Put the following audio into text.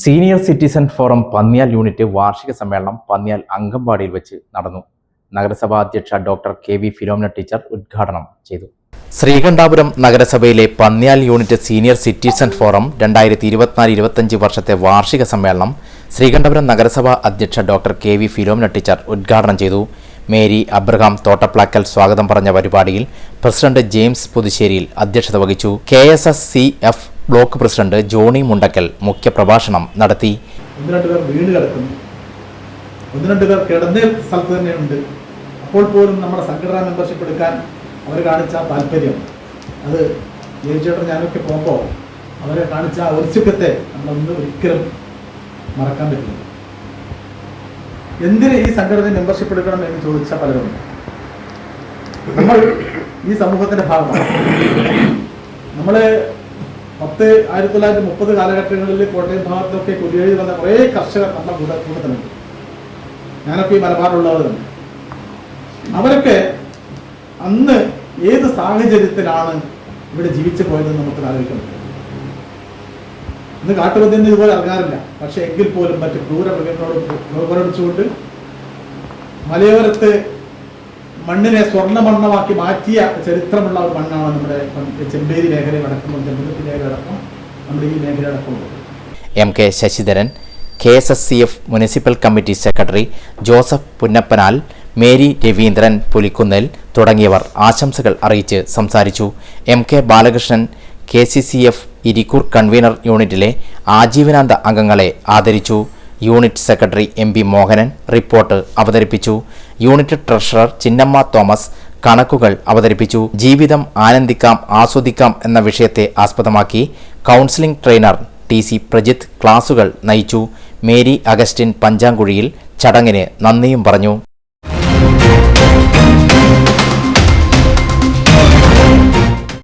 Senior citizen forum Panniyal unit വാർഷിക സമ്മേളനം പന്നിയാൽ അങ്കമ്പാടിയിൽ വെച്ച് നടന്നു. നഗരസഭാ അധ്യക്ഷ doctor K V Philomina teacher ഉദ്ഘാടനം ചെയ്തു. ശ്രീകണ്ഠാപുരം നഗരസഭയിലെ Panniyal unit senior citizen forum രണ്ടായിരത്തി ഇരുപത്തിനാല് ഇരുപത്തഞ്ച് വർഷത്തെ വാർഷിക സമ്മേളനം ശ്രീകണ്ഠപുരം നഗരസഭാ അധ്യക്ഷ doctor K V Philomina teacher ഉദ്ഘാടനം ചെയ്തു. മേരി അബ്രഹാം തോട്ടപ്ലാക്കൽ സ്വാഗതം പറഞ്ഞ പരിപാടിയിൽ പ്രസിഡന്റ് ജെയിംസ് പുതുശ്ശേരിയിൽ അധ്യക്ഷത വഹിച്ചു. K S S C F block president Johny Mundakkal മുഖ്യപ്രഭാഷണം നടത്തി. ഒന്ന് രണ്ട് പേർ വീണ് കിടക്കുന്നു. ഒന്ന് അപ്പോൾ പോലും നമ്മുടെ സംഘടനാ മെമ്പർഷിപ്പ് എടുക്കാൻ അവർ കാണിച്ച താല്പര്യം അത് ജയിച്ചേട്ടൻ ഞാനൊക്കെ പോകുമ്പോൾ അവരെ കാണിച്ച ഔത്സുഖത്തെ നമ്മളൊന്നും ഒരിക്കലും മറക്കാൻ പറ്റില്ല. എന്തിന് ഈ സംഘടന മെമ്പർഷിപ്പ് എടുക്കണം എന്ന് ചോദിച്ച പലരും നമ്മൾ ഈ സമൂഹത്തിന്റെ ഭാഗമാണ്. നമ്മൾ പത്ത് ആയിരത്തി തൊള്ളായിരത്തി മുപ്പത് കാലഘട്ടങ്ങളിൽ കോട്ടയം ഭാഗത്തൊക്കെ കുടിയേറി വന്ന കുറേ കർഷകർ നമ്മുടെ കൂടെ കൂട്ടത്തിലുണ്ട് ഞാനൊക്കെ ഈ മലബാറിലുള്ളവർ തന്നെ. അവരൊക്കെ അന്ന് ഏത് സാഹചര്യത്തിലാണ് ഇവിടെ ജീവിച്ചു പോയതെന്ന് നമുക്ക് ആലോചിക്കാൻ പറ്റും. ഇന്ന് കാട്ടുപന്നിന്ന് ഇതുപോലെ ഇറങ്ങാറില്ല. പക്ഷെ എങ്കിൽ പോലും മറ്റ് ക്രൂര മൃഗങ്ങളോട് ഉപകരിച്ചുകൊണ്ട് മലയോരത്ത് മണ്ണിനെ സ്വർണമണ്ണമാക്കി മാറ്റിയ ചരിത്രമുള്ള ഒരു മണ്ണാണ് നമ്മുടെ ചെമ്പേരി മേഖല അടക്കം ചെമ്പകത്തി മേഖല അടക്കം നമ്മുടെ ഈ മേഖല അടക്കമുള്ളത് M K Sasidharan K S S C F municipal committee secretary Joseph Punnappanal Mary Raveendran Pulikkunnel തുടങ്ങിയവർ ആശംസകൾ അറിയിച്ച് സംസാരിച്ചു. M K Balakrishnan K C C F Irikkur convener യൂണിറ്റിലെ ആജീവനാന്ത അംഗങ്ങളെ ആദരിച്ചു. Unit secretary M P Mohanan report അവതരിപ്പിച്ചു. Unit treasurer Chinnamma Thomas കണക്കുകൾ അവതരിപ്പിച്ചു. ജീവിതം ആനന്ദിക്കാം ആസ്വദിക്കാം എന്ന വിഷയത്തെ ആസ്പദമാക്കി counselling trainer T C Prajith ക്ലാസുകൾ നയിച്ചു. മേരി അഗസ്റ്റിൻ പഞ്ചാങ്കുഴിയിൽ ചടങ്ങിന് നന്ദിയും പറഞ്ഞു.